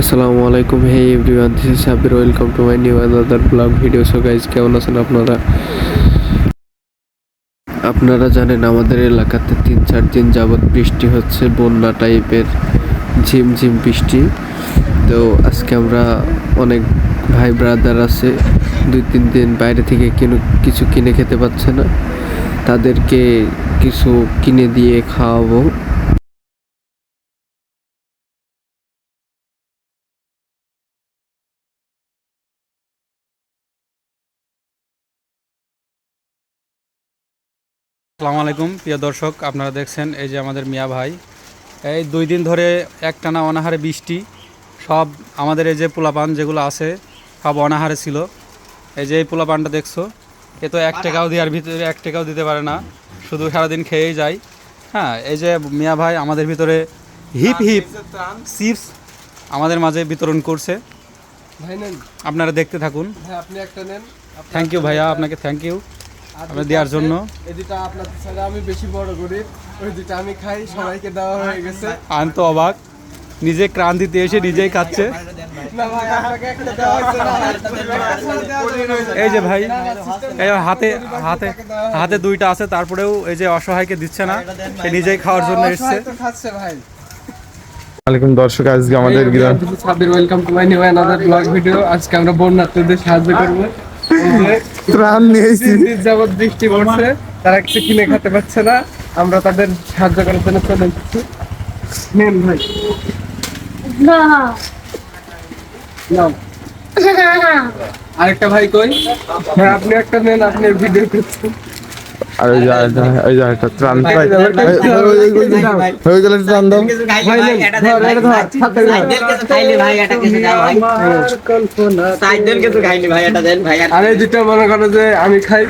আসসালামু আলাইকুম। Hey everyone this is Sabir welcome to my new another blog video so guys কেমন আছেন আপনারা? আপনারা জানেন আমাদের এলাকাতে তিন চার দিন যাবৎ বৃষ্টি হচ্ছে, বন্যা টাইপের ঝিমঝিম বৃষ্টি। তো আজকে আমরা অনেক ভাই ব্রাদার আছে, দুই তিন দিন বাইরে থেকে কিনে কিছু কিনে খেতে পাচ্ছে না। তাদেরকে কিছু কিনে দিয়ে খাওয়াবো। আসসালামু আলাইকুম। প্রিয় দর্শক আপনারা দেখছেন এই যে আমাদের মিয়া ভাই। এই দুই দিন ধরে একটানা অনাহারে বৃষ্টি সব আমাদের এই যে পোলাপান যেগুলো আছে সব অনাহারে ছিল। এই যে এই পোলাপানটা দেখছ এ তো এক টাকাও দেওয়ার ভিতরে এক টাকাও দিতে পারে না। শুধু সারাদিন খেয়েই যায়। হ্যাঁ এই যে মিয়া ভাই আমাদের ভিতরে হিপ হিপ চিপস আমাদের মাঝে বিতরণ করছে। আপনারা দেখতে থাকুন। থ্যাংক ইউ ভাইয়া আপনাকে থ্যাংক ইউ দেওয়ার জন্য। এই দুটো আপনার ছাড়া আমি বেশি বড় গরিব ওই দুটো আমি খাই সবাইকে দেওয়া হয়ে গেছে। আমি তো অবাক। নিজে ক্রান্তিতে এসে নিজেই খাচ্ছে। না ভাই আপনাকে একটা দেওয়া হয়েছে না এই যে ভাই এই হাতে হাতে হাতে দুইটা আছে তারপরেও এই যে অসহায়কে দিচ্ছে না সে নিজেই খাওয়ার জন্য এসছে। ভাই। আলাইকুম দর্শক আজকে আমাদের গ্রাম Sabir welcome to my new another blog video আজকে আমরা বন্যার্থীদের সাহায্য করব। ত্রাণ নিয়েছি। যাবত বৃষ্টি পড়ছে তারা কিছু কিনে খেতে পারছে না। আমরা তাদের সাহায্য করার জন্য চলে এসেছি। নেন ভাই। নাও। আরেকটা ভাই কই? হ্যাঁ আপনি একটা নেন আপনি ভিডিও করছেন। আর ওই ত্রাণ গেলে ত্রাণ দাও। আরে যেটা মনে করো যে আমি খাই।